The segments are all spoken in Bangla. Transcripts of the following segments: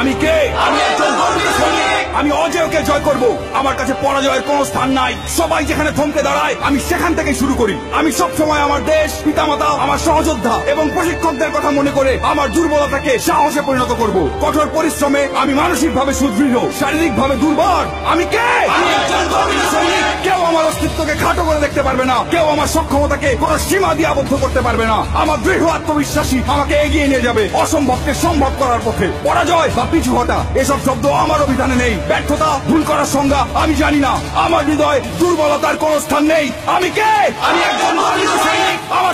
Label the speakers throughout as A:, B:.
A: আমি কে? আমি একজন আমি অজয়কে জয় করব। আমার কাছে পরাজয়ের কোনো স্থান নাই। সবাই যেখানে থমকে দাঁড়ায় আমি সেখান থেকে শুরু করি। আমি সব সময় আমার দেশ পিতামাতা আমার সহযোদ্ধা এবং প্রশিক্ষকদের কথা মনে করে আমার দুর্বলতাকে সাহসে পরিণত করব। কঠোর পরিশ্রমে আমি মানসিকভাবে সুদৃঢ় শারীরিকভাবে দুর্বল। আমি কে? আমার খাটো করে দেখতে পারবে না। কেউ আমার সক্ষমতাকে কোনো সীমা দিয়ে আবদ্ধ করতে পারবে না। আমার দৃঢ় আত্মবিশ্বাসী আমাকে এগিয়ে নিয়ে যাবে অসম্ভবকে সম্ভব করার পথে। পরাজয় বা পিছু হটা, এসব শব্দ আমার অভিধানে নেই। ব্যর্থতা, ভুল করার সংজ্ঞা, আমি জানি না। আমার হৃদয় দুর্বলতার কোনো স্থান নেই। আমি কে? আমি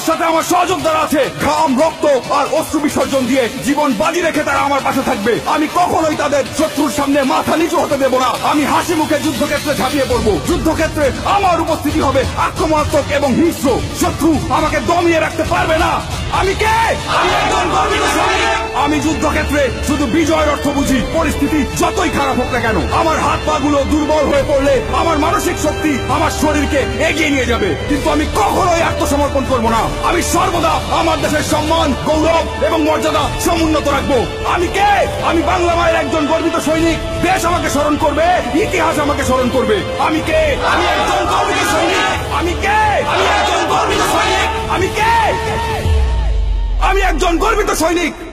A: আমার সাথে আমার সহযোদ্ধারা আছে। ঘাম, রক্ত আর অশ্রু বিসর্জন দিয়ে জীবন বাজি রেখে তারা আমার পাশে থাকবে। আমি কখনোই তাদের শত্রুর সামনে মাথা নিচু হতে দেব না। আমি হাসি মুখে যুদ্ধক্ষেত্রে ঝাঁপিয়ে পড়ব। যুদ্ধক্ষেত্রে আমার উপস্থিতি হবে আক্রমণাত্মক এবং হিংস্র। শত্রু আমাকে দমিয়ে রাখতে পারবে না। আমি কে? আমি একজন গর্বিত আমি যুদ্ধক্ষেত্রে শুধু বিজয়ের অর্থ বুঝি। পরিস্থিতি যতই খারাপ হোক না কেন, আমার হাত পা গুলো দুর্বল হয়ে পড়লে আমার মানসিক শক্তি আমার শরীরকে এগিয়ে নিয়ে যাবে। কিন্তু আমি কখনোই আত্মসমর্পণ করব না। আমি সর্বদা আমার দেশের সম্মান, গৌরব এবং মর্যাদা সমুন্নত রাখব। আমি কে? আমি বাংলা মায়ের একজন গর্বিত সৈনিক। দেশ আমাকে স্মরণ করবে, ইতিহাস আমাকে স্মরণ করবে। আমি কে? আমি একজন গর্বিত সৈনিক। আমি কে? আমি একজন গর্বিত সৈনিক। আমি কে? আমি একজন গর্বিত সৈনিক।